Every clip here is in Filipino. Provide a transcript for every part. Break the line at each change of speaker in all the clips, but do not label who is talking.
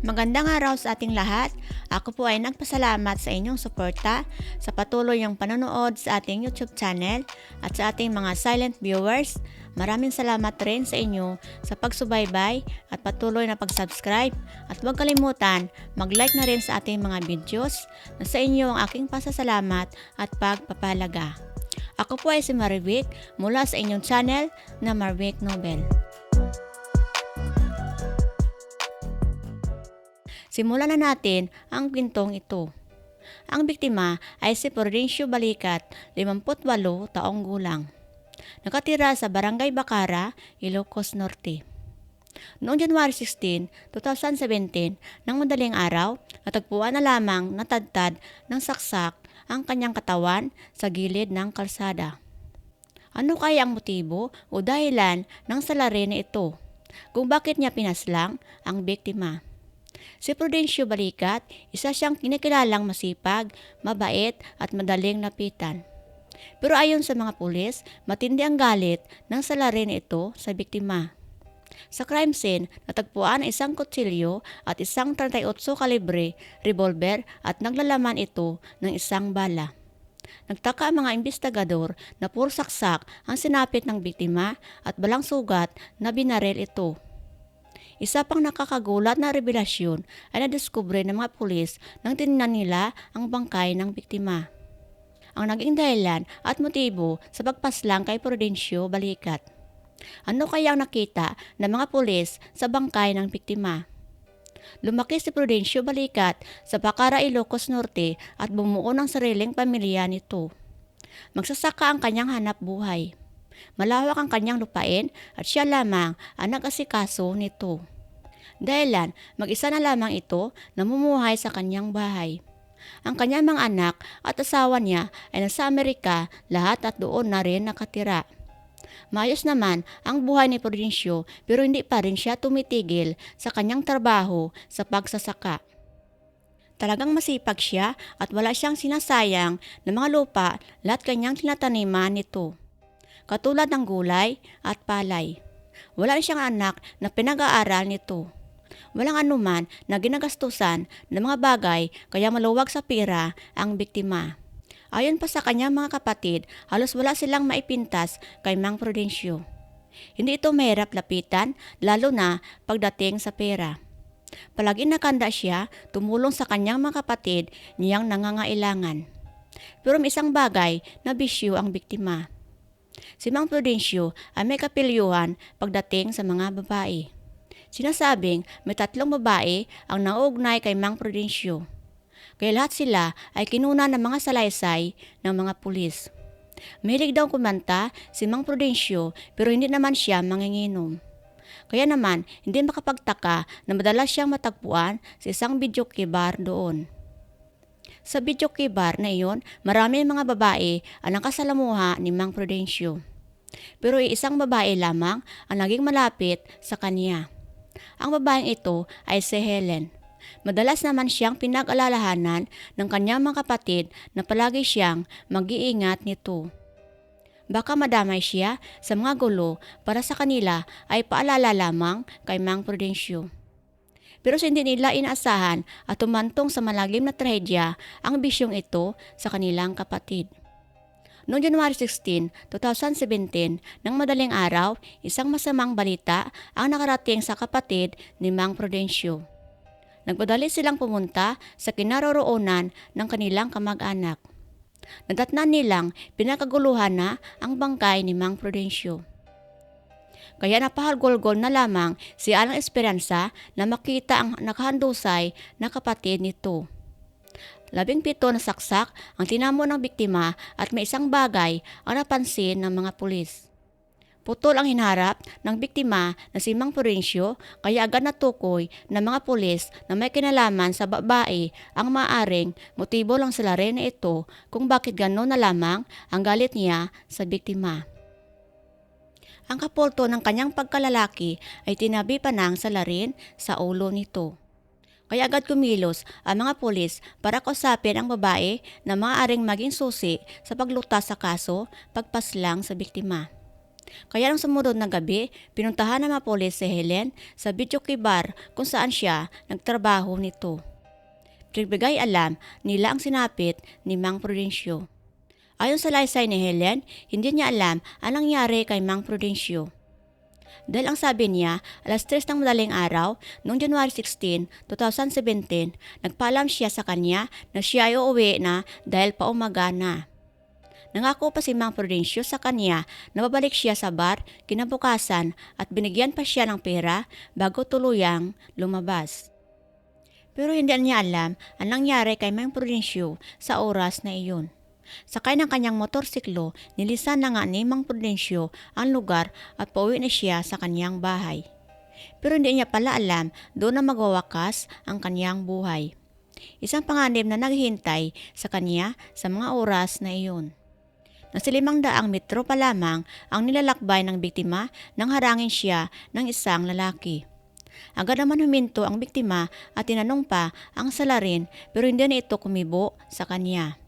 Magandang araw sa ating lahat. Ako po ay nagpasalamat sa inyong suporta sa patuloy yung panonood sa ating YouTube channel at sa ating mga silent viewers. Maraming salamat rin sa inyo sa pagsubaybay at patuloy na pag-subscribe at huwag kalimutan mag-like na rin sa ating mga videos na sa inyo ang aking pasasalamat at pagpapalaga. Ako po ay si Marvick mula sa inyong channel na Marvick Nobel. Simulan na natin ang kwentong ito. Ang biktima ay si Prudencio Balikat, 58 taong gulang. Nakatira sa Barangay Bacara, Ilocos Norte. Noong January 16, 2017, ng madaling araw, natagpuan na lamang natadtad ng saksak ang kanyang katawan sa gilid ng kalsada. Ano kaya ang motibo o dahilan ng salarin na ito? Kung bakit niya pinaslang ang biktima? Si Prudencio Balikat, isa siyang kinikilalang masipag, mabait at madaling lapitan. Pero ayon sa mga pulis, matindi ang galit ng salarin ito sa biktima. Sa crime scene, natagpuan ang isang kutsilyo at isang 38 kalibre revolver at naglalaman ito ng isang bala. Nagtaka ang mga investigador na puro saksak ang sinapit ng biktima at balang sugat na binarel ito. Isa pang nakakagulat na revelasyon ay nadiskubre ng mga pulis nang tinignan nila ang bangkay ng biktima. Ang naging dahilan at motibo sa pagpaslang kay Prudencio Balikat. Ano kaya ang nakita ng mga pulis sa bangkay ng biktima? Lumaki si Prudencio Balikat sa Bacara, Ilocos Norte at bumuo ng sariling pamilya nito. Magsasaka ang kanyang hanap buhay. Malawak ang kanyang lupain at siya lamang ang nag-asikaso nito. Dahilan, mag-isa na lamang ito namumuhay sa kanyang bahay. Ang kanyang mga anak at asawa niya ay nasa Amerika lahat at doon na rin nakatira. Mayos naman ang buhay ni Prudencio pero hindi pa rin siya tumitigil sa kanyang trabaho sa pagsasaka. Talagang masipag siya at wala siyang sinasayang ng mga lupa lahat kanyang tinataniman nito katulad ng gulay at palay. Wala siyang anak na pinag-aaral nito. Walang anuman na ginagastusan ng mga bagay kaya maluwag sa pera ang biktima. Ayon pa sa kanyang mga kapatid, halos wala silang maipintas kay Mang Prudencio. Hindi ito mahirap lapitan, lalo na pagdating sa pera. Palagi nakanda siya tumulong sa kanyang mga kapatid niyang nangangailangan. Pero may isang bagay na bisyo ang biktima. Si Mang Prudencio ay may kapilyuhan pagdating sa mga babae. Sinasabing may tatlong babae ang nauugnay kay Mang Prudencio. Kaya lahat sila ay kinuna ng mga salaysay ng mga pulis. Milig daw kumanta si Mang Prudencio pero hindi naman siya manginginom. Kaya naman, hindi makapagtaka na madalas siyang matagpuan sa isang video bar doon. Sa video bar na iyon, marami mga babae ang nakasalamuha ni Mang Prudencio. Pero isang babae lamang ang naging malapit sa kanya. Ang babaeng ito ay si Helen. Madalas naman siyang pinag-alalahanan ng kanyang mga kapatid na palagi siyang mag-iingat nito. Baka madamay siya sa mga gulo para sa kanila ay paalala lamang kay Mang Prudencio. Pero hindi nila inaasahan at tumantong sa malagim na trahedya ang bisyong ito sa kanilang kapatid. Noong January 16, 2017, ng madaling araw, isang masamang balita ang nakarating sa kapatid ni Mang Prudencio. Nagpadali silang pumunta sa kinaroroonan ng kanilang kamag-anak. Nadatnan nilang pinakaguluhan na ang bangkay ni Mang Prudencio. Kaya napahalgol-gol na lamang si Alang Esperanza na makita ang nakahandusay na kapatid nito. Labing pito na saksak ang tinamo ng biktima at may isang bagay ang napansin ng mga pulis. Putol ang hinarap ng biktima na si Mang Florencio kaya agad natukoy ng mga pulis na may kinalaman sa babae ang maaring motibo lang sila rin na ito kung bakit gano'n na lamang ang galit niya sa biktima. Ang kapulto ng kanyang pagkalalaki ay tinabi pa ng salarin sa ulo nito. Kaya agad kumilos ang mga pulis para kausapin ang babae na maaaring maging susi sa paglutas sa kaso pagpaslang sa biktima. Kaya nang sumunod na gabi, pinuntahan ng mga polis si Helen sa Bichoki Bar kung saan siya nagtrabaho nito. Pinagbigay alam nila ang sinapit ni Mang Prudencio. Ayon sa laysay ni Helen, hindi niya alam anong nangyari kay Mang Prudencio. Dahil ang sabi niya, alas 3 ng madaling araw, noong January 16, 2017, nagpaalam siya sa kanya na siya ay uuwi na dahil paumaga na. Nangako pa si Mang Prudencio sa kanya na babalik siya sa bar kinabukasan at binigyan pa siya ng pera bago tuluyang lumabas. Pero hindi niya alam ang nangyari kay Mang Prudencio sa oras na iyon. Sakay ng kanyang motorsiklo, nilisan na nga ni Mang Prudencio ang lugar at pauwi na siya sa kanyang bahay. Pero hindi niya pala alam doon na magwawakas ang kanyang buhay. Isang panganib na naghihintay sa kanya sa mga oras na iyon. Nasa limang daang metro pa lamang ang nilalakbay ng biktima nang harangin siya ng isang lalaki. Agad naman huminto ang biktima at tinanong pa ang salarin pero hindi na ito kumibo sa kanya.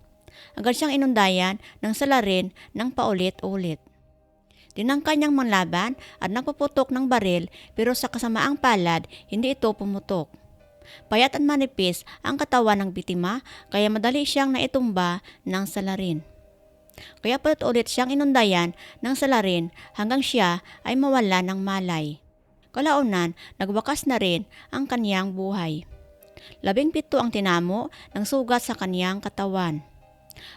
Agad siyang inundayan ng salarin ng paulit-ulit. Tinangka niyang manlaban at nagpuputok ng baril pero sa kasamaang palad hindi ito pumutok. Payat at manipis ang katawan ng bitima kaya madali siyang naitumba ng salarin. Kaya palit ulit siyang inundayan ng salarin hanggang siya ay mawala ng malay. Kalaunan, nagwakas na rin ang kaniyang buhay. Labing pito ang tinamo ng sugat sa kaniyang katawan.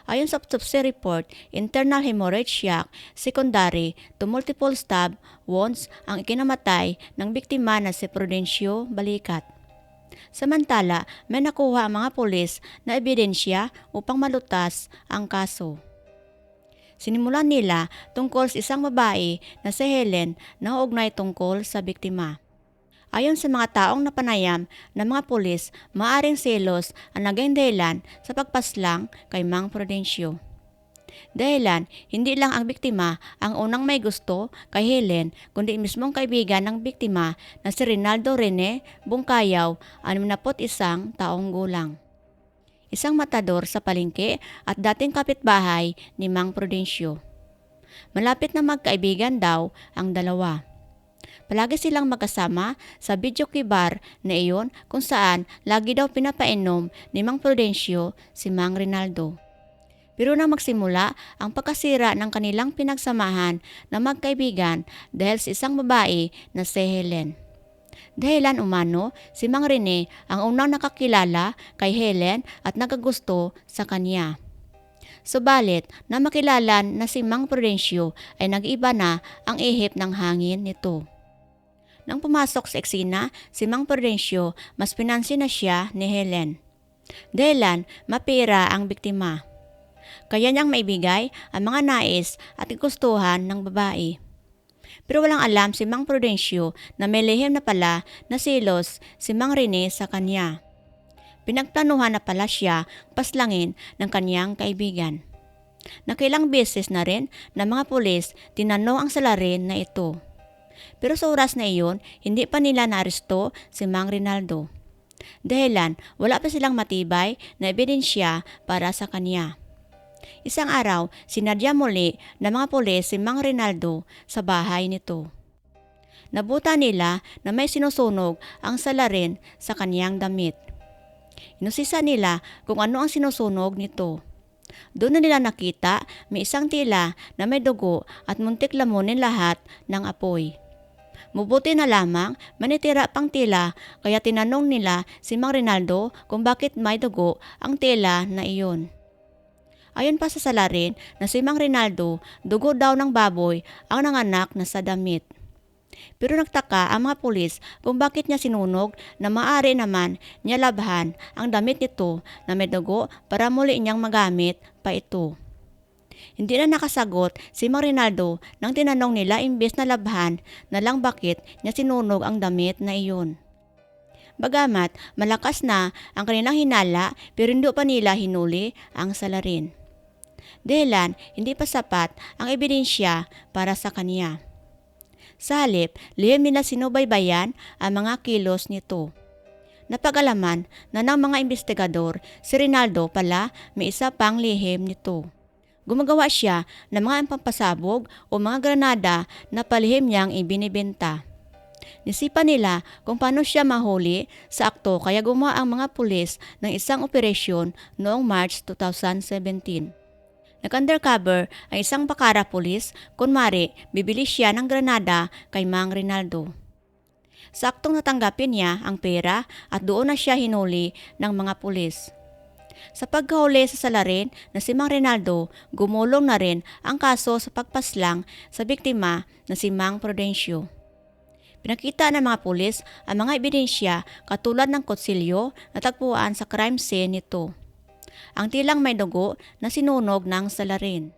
Ayon sa autopsy report, internal hemorrhage shock secondary to multiple stab wounds ang ikinamatay ng biktima na si Prudencio Balikat. Samantala, may nakuha ang mga pulis na ebidensya upang malutas ang kaso. Sinimulan nila tungkol sa isang babae na si Helen na ugnay tungkol sa biktima. Ayon sa mga taong napanayam ng mga pulis, maaring selos ang naging dahilan sa pagpaslang kay Mang Prudencio. Dahilan, hindi lang ang biktima ang unang may gusto kay Helen, kundi mismong kaibigan ng biktima na si Rinaldo Rene Bungkayaw, 61 taong gulang. Isang matador sa palengke at dating kapitbahay ni Mang Prudencio. Malapit na magkaibigan daw ang dalawa. Palagi silang magkasama sa video bar na iyon kung saan lagi daw pinapainom ni Mang Prudencio si Mang Rinaldo. Pero nang magsimula ang pagkasira ng kanilang pinagsamahan na magkaibigan dahil sa isang babae na si Helen. Dahilan umano, si Mang Rene ang unang nakakilala kay Helen at nagagusto sa kanya. Subalit, na makilala na si Mang Prudencio ay nag-iba na ang ihip ng hangin nito. Nang pumasok sa eksena, si Mang Prudencio mas pinansin na siya ni Helen. Dahilan, mapira ang biktima. Kaya niyang maibigay ang mga nais at gustuhan ng babae. Pero walang alam si Mang Prudencio na may lihim na pala na silos si Mang Rene sa kanya. Pinagplanuhan na pala siya paslangin ng kanyang kaibigan. Nakilang beses na rin na mga pulis tinanong ang salarin na ito. Pero sa oras na iyon, hindi pa nila naaresto si Mang Rinaldo. Dahilan, wala pa silang matibay na ebidensya para sa kanya. Isang araw, sinadya muli ng mga pulis si Mang Rinaldo sa bahay nito. Nabuta nila na may sinusunog ang salarin sa kanyang damit. Inusisa nila kung ano ang sinusunog nito. Doon na nila nakita may isang tila na may dugo at muntik lamunin lahat ng apoy. Mabuti na lamang manitira pang tila kaya tinanong nila si Mang Rinaldo kung bakit may dugo ang tela na iyon. Ayon pa sa salarin na si Mang Rinaldo, dugo daw ng baboy ang nanganak na sa damit. Pero nagtaka ang mga pulis kung bakit niya sinunog na maaari naman niya labhan ang damit nito na may dugo para muli niyang magamit pa ito. Hindi na nakasagot si Marinaldo nang tinanong nila imbes na labhan na lang bakit niya sinunog ang damit na iyon. Bagamat malakas na ang kanilang hinala pero hindi pa nila hinuli ang salarin. Dahilan hindi pa sapat ang ebidensya para sa kanya. Sa halip, lihim nila sinubaybayan ang mga kilos nito. Napagalaman na ng mga investigador, si Rinaldo pala may isa pang lihim nito. Gumagawa siya ng mga pampasabog o mga granada na palihim niyang ibinibenta. Nisipan nila kung paano siya mahuli sa akto kaya gumawa ang mga pulis ng isang operasyon noong March 2017. Nag-undercover ang isang bakara pulis, kunwari bibili siya ng granada kay Mang Rinaldo. Saktong natanggapin niya ang pera at doon na siya hinuli ng mga pulis. Sa pagkahuli sa salarin na si Mang Rinaldo, gumulong na rin ang kaso sa pagpaslang sa biktima na si Mang Prudencio. Pinakita ng mga pulis ang mga ebidensya katulad ng kutsilyo na tagpuan sa crime scene nito. Ang tilang may dugo na sinunog ng salarin.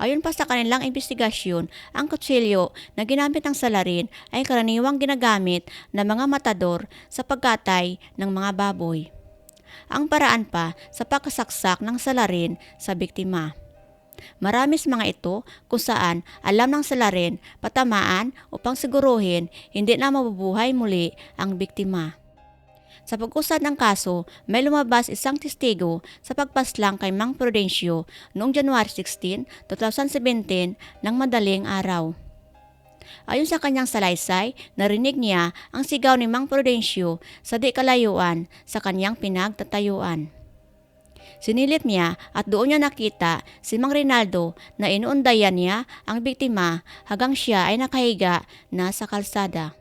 Ayon pa sa kanilang investigasyon, ang kutsilyo na ginamit ng salarin ay karaniwang ginagamit ng mga matador sa pagkatay ng mga baboy. Ang paraan pa sa pagkasaksak ng salarin sa biktima. Marami sa mga ito kung saan alam ng salarin patamaan upang siguruhin hindi na mabubuhay muli ang biktima. Sa pag-usad ng kaso, may lumabas isang testigo sa pagpaslang kay Mang Prudencio noong January 16, 2017 ng madaling araw. Ayon sa kanyang salaysay, narinig niya ang sigaw ni Mang Prudencio sa di kalayuan sa kanyang pinagtatayuan. Sinilit niya at doon niya nakita si Mang Rinaldo na inuundayan niya ang biktima hanggang siya ay nakahiga na sa kalsada.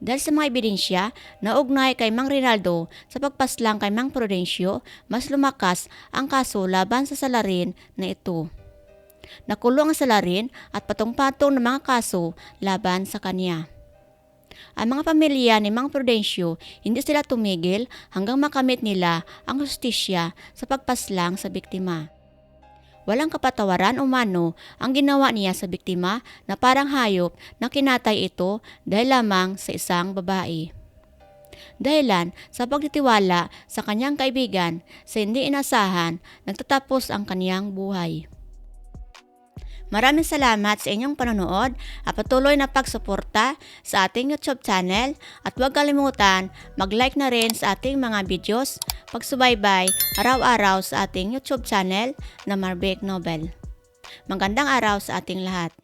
Dahil sa mga ebidensya na ugnay kay Mang Rinaldo sa pagpaslang kay Mang Prudencio, mas lumakas ang kaso laban sa salarin na ito. Nakulong ang salarin at patong-patong ng mga kaso laban sa kanya. Ang mga pamilya ni Mang Prudencio hindi sila tumigil hanggang makamit nila ang justisya sa pagpaslang sa biktima. Walang kapatawaran o mano ang ginawa niya sa biktima na parang hayop na kinatay ito dahil lamang sa isang babae. Dahilan sa pagtitiwala sa kanyang kaibigan sa hindi inasahan, nagtatapos ang kanyang buhay. Maraming salamat sa inyong panonood at patuloy na pagsuporta sa ating YouTube channel at huwag kalimutan mag-like na rin sa ating mga videos, pagsubaybay araw-araw sa ating YouTube channel na Marbek Nobel. Magandang araw sa ating lahat.